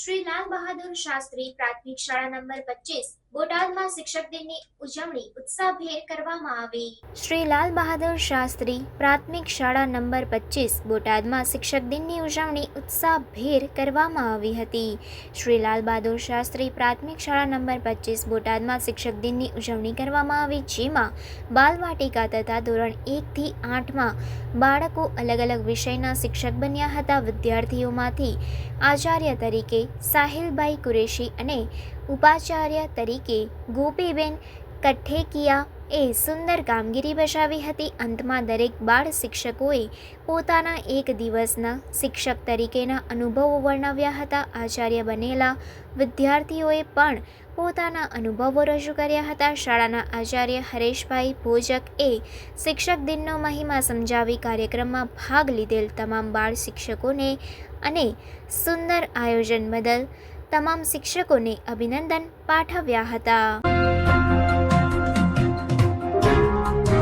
શ્રી લાલ બહાદુર શાસ્ત્રી પ્રાથમિક શાળા નંબર પચીસ, બોટાદમાં શિક્ષક દિનની ઉજવણી ઉત્સાહભેર કરવામાં આવી. શ્રી લાલ બહાદુર શાસ્ત્રી પ્રાથમિક શાળા નંબર પચીસ, બોટાદમાં શિક્ષક દિનની ઉજવણી ઉત્સાહભેર કરવામાં આવી હતી. શ્રી લાલ બહાદુર શાસ્ત્રી પ્રાથમિક શાળા નંબર પચીસ, બોટાદમાં શિક્ષક દિનની ઉજવણી કરવામાં આવી, જેમાં બાલવાટિકા તથા ધોરણ એકથી આઠમાં બાળકો અલગ અલગ વિષયના શિક્ષક બન્યા હતા. વિદ્યાર્થીઓમાંથી આચાર્ય તરીકે સાહિલભાઈ કુરેશી અને ઉપાચાર્ય તરીકે ગોપીબેન કઠેકિયા એ સુંદર કામગીરી બજાવી હતી. અંતમાં દરેક બાળ શિક્ષકોએ પોતાના એક દિવસના શિક્ષક તરીકેના અનુભવો વર્ણવ્યા હતા. આચાર્ય બનેલા વિદ્યાર્થીઓએ પણ પોતાના અનુભવો રજૂ કર્યા હતા. શાળાના આચાર્ય હરેશભાઈ ભોજક એ શિક્ષક દિનનો મહિમા સમજાવી કાર્યક્રમમાં ભાગ લીધેલ તમામ બાળ શિક્ષકોને અને સુંદર આયોજન બદલ તમામ શિક્ષકોને અભિનંદન પાઠવ્યા હતા.